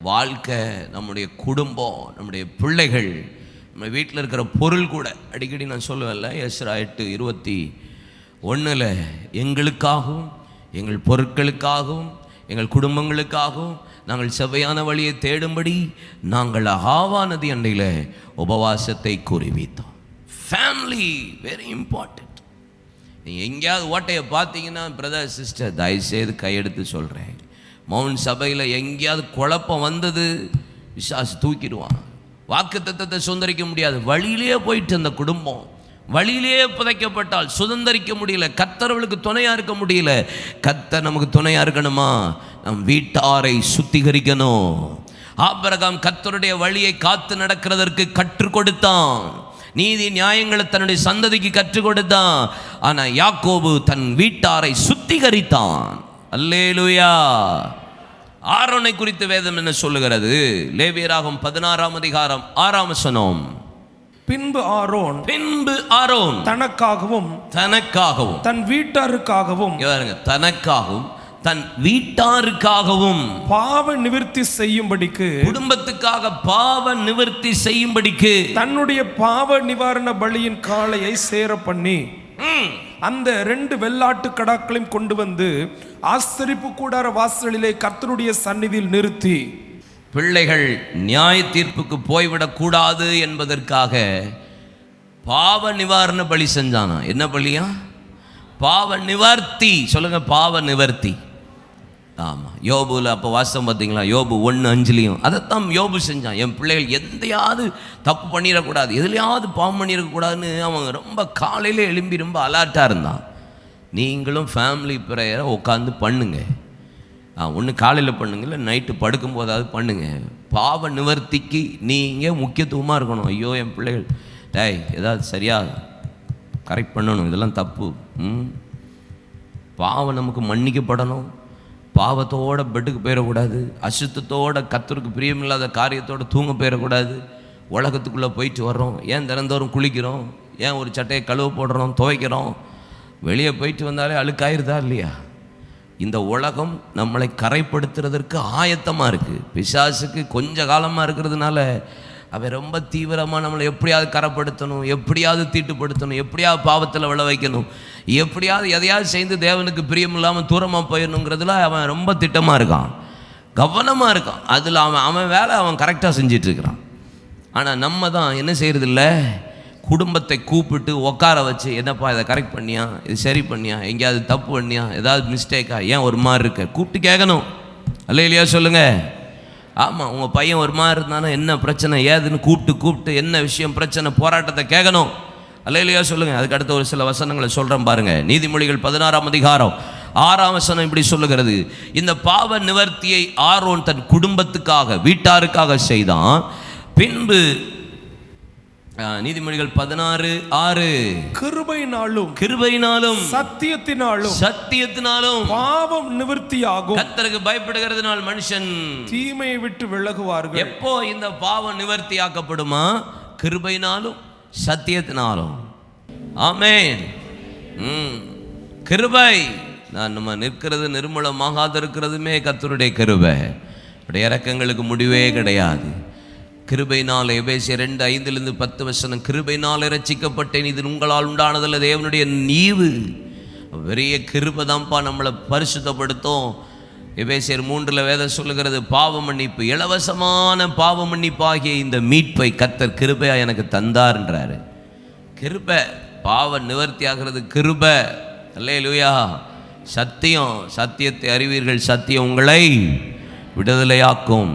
வாழ்க்கை நம்முடைய குடும்பம் நம்முடைய பிள்ளைகள் நம்ம வீட்டில் இருக்கிற பொருள் கூட. அடிக்கடி நான் சொல்லுவேன்ல எஸ்ரா எட்டு இருபத்தி ஒன்றில் எங்களுக்காகவும் எங்கள் பொருட்களுக்காகவும் எங்கள் குடும்பங்களுக்காகவும் நாங்கள் செவ்வையான வழியை தேடும்படி நாங்கள் ஆவா நதி அண்டையில் உபவாசத்தை கூறி வைத்தோம் ஃபேமிலி வெரி இம்பார்ட்டண்ட் நீங்கள் எங்கேயாவது ஓட்டையை பார்த்தீங்கன்னா பிரதர் சிஸ்டர் தயவுசெய்து கையெடுத்து சொல்கிறேன் மௌன் சபையில் எங்கேயாவது குழப்பம் வந்தது விசாசு தூக்கிடுவான். வாக்கு தத்தத்தை சுதந்திரிக்க முடியாது. வழியிலே போயிட்டு அந்த குடும்பம் வழியிலேயே புதைக்கப்பட்டால் சுதந்திரிக்க முடியல. கத்தரவளுக்கு துணையாக இருக்க முடியல. கத்தர் நமக்கு துணையாக இருக்கணுமா? நம் வீட்டாரை சுத்திகரிக்கணும். ஆபிரகாம் கத்தருடைய வழியை காத்து நடக்கிறதற்கு கற்றுக் கொடுத்தான். நீதி நியாயங்களை தன்னுடைய சந்ததிக்கு கற்றுக் கொடுத்தான். ஆனால் யாக்கோபு தன் வீட்டாரை சுத்திகரித்தான். அல்லேலூயா. ஆரோனை குறித்து வேதம் என்ன சொல்லுகிறது? லேவியராகும் பதினாறாம் அதிகாரம் ஆறாம் வசனம். பின்பு ஆரோன் பின்பு ஆரோன் தனக்காகவும் தனக்காகவும். தன் வீட்டாருக்காகவும் தனக்காகவும் தன் வீட்டாருக்காகவும். பாவ நிவிர்த்தி செய்யும்படிக்கு குடும்பத்துக்காக பாவ நிவர்த்தி செய்யும்படிக்கு. தன்னுடைய பாவ நிவாரண பலியின் காளையை சேர பண்ணி அந்த ரெண்டு வெள்ளாட்டு கடாக்களையும் கொண்டு வந்து ஆசரிப்பு கூடார வாசலிலே கர்த்தருடைய சந்நிதியில் நிறுத்தி. பிள்ளைகள் நியாய தீர்ப்புக்கு போய்விடக்கூடாது என்பதற்காக பாவ நிவாரண பலி செஞ்சானா? என்ன பலியா? பாவ நிவர்த்தி. சொல்லுங்க பாவ நிவர்த்தி. ஆமாம் யோபுவில் அப்போ வாசம் பார்த்தீங்களா யோபு ஒன்று அஞ்சுலேயும். அதைத்தான் யோபு செஞ்சான். என் பிள்ளைகள் எந்தையாவது தப்பு பண்ணிடக்கூடாது. எதுலையாவது பாவம் பண்ணிடக்கூடாதுன்னு அவன் ரொம்ப காலையில் எழும்பி ரொம்ப அலர்ட்டாக இருந்தான். நீங்களும் ஃபேமிலி ப்ரேயரை உட்காந்து பண்ணுங்க. ஆ ஒன்று காலையில் பண்ணுங்க இல்லை நைட்டு படுக்கும் போதாவது பண்ணுங்க. பாவ நிவர்த்திக்கு நீங்கள் முக்கியத்துவமாக இருக்கணும். ஐயோ என் பிள்ளைகள். டேய் ஏதாவது சரியாக கரெக்ட் பண்ணணும். இதெல்லாம் தப்பு. ம்? பாவம் நமக்கு மன்னிக்கப்படணும். பாவத்தோட பெட்டுக்கு போயிடக்கூடாது அசுத்தத்தோட கத்தருக்கு பிரியமில்லாத காரியத்தோட தூங்க போயிடக்கூடாது. உலகத்துக்குள்ளே போயிட்டு வர்றோம் ஏன் தினந்தோறும் குளிக்கிறோம் ஏன் ஒரு சட்டையை கழுவு போடுறோம் துவைக்கிறோம்? வெளியே போயிட்டு வந்தாலே அழுக்காயிருதா இல்லையா? இந்த உலகம் நம்மளை கரைப்படுத்துறதற்கு ஆயத்தமாக இருக்குது பிசாசுக்கு கொஞ்ச காலமாக இருக்கிறதுனால அவன் ரொம்ப தீவிரமாக நம்மளை எப்படியாவது கரப்படுத்தணும் எப்படியாவது தீட்டுப்படுத்தணும் எப்படியாவது பாவத்தில் விழ வைக்கணும் எப்படியாவது எதையாவது செய்து தேவனுக்கு பிரியம் இல்லாமல் தூரமாக போயிடணுங்கிறதுல அவன் ரொம்ப திட்டமாக இருக்கான். கவனமாக இருக்கான். அதில் அவன் அவன் வேலை அவன் கரெக்டாக செஞ்சிட்ருக்கிறான். ஆனால் நம்ம தான் என்ன செய்கிறதில்ல குடும்பத்தை கூப்பிட்டு உட்கார வச்சு என்னப்பா இதை கரெக்ட் பண்ணியா? இது சரி பண்ணியா? எங்கேயாவது தப்பு பண்ணியா? ஏதாவது மிஸ்டேக்கா ஏன் ஒரு மாதிரி இருக்க? கூப்பிட்டு கேட்கணும் அல்ல இல்லையா சொல்லுங்கள் ஆமாம் உங்கள் பையன் ஒரு மாதிரி இருந்தாலும் என்ன பிரச்சனை ஏதுன்னு கூப்பிட்டு கூப்பிட்டு என்ன விஷயம் பிரச்சனை போராட்டத்தை கேட்கணும். அல்ல இல்லையா சொல்லுங்கள் அதுக்கு அடுத்த ஒரு சில வசனங்களை சொல்கிறேன் பாருங்கள் நீதிமொழிகள் பதினாறாம் அதிகாரம் ஆறாம் வசனம் இப்படி சொல்லுகிறது. இந்த பாவ நிவர்த்தியை ஆரோன் தன் குடும்பத்துக்காக வீட்டாருக்காக செய்தான். பின்பு நீதிமொழிகள் பதினாறு ஆறு. கிருபையினாலும் கிருபையினாலும் சத்தியத்தினாலும் சத்தியத்தினாலும் பாவம் நிவிர்த்தியாகும். கத்தருக்கு பயப்படுகிறதுனால் மனுஷன் தீமையை விட்டு விலகுவார்கள். எப்போ இந்த பாவம் நிவர்த்தியாக்கப்படுமா? கிருபையினாலும் சத்தியத்தினாலும். ஆமென். கிருபை. நான் நம்ம நிற்கிறது நிர்மூலமாகாது இருக்கிறதுமே கத்தருடைய கிருபை. உடைய இறக்கங்களுக்கு முடிவே கிடையாது. கிருபைனால் எபேசிய ரெண்டு ஐந்திலிருந்து பத்து வசனம் கிருபைனால் இரட்சிக்கப்பட்டேன் இது உங்களால் உண்டானதல்ல தேவனுடைய நீவு. பெரிய கிருபை தான்ப்பா நம்மளை பரிசுத்தப்படுத்தும். எபேசியர் மூன்றில் வேதம் சொல்லுகிறது பாவ மன்னிப்பு இலவசமான பாவ மன்னிப்பாகிய இந்த மீட்பை கத்தர் கிருபையா எனக்கு தந்தார்ன்றாரு. கிருபை பாவ நிவர்த்தி ஆகிறது கிருபை. அல்லேலூயா. சத்தியம் சத்தியத்தை அறிவீர்கள் சத்தியம் உங்களை விடுதலையாக்கும்.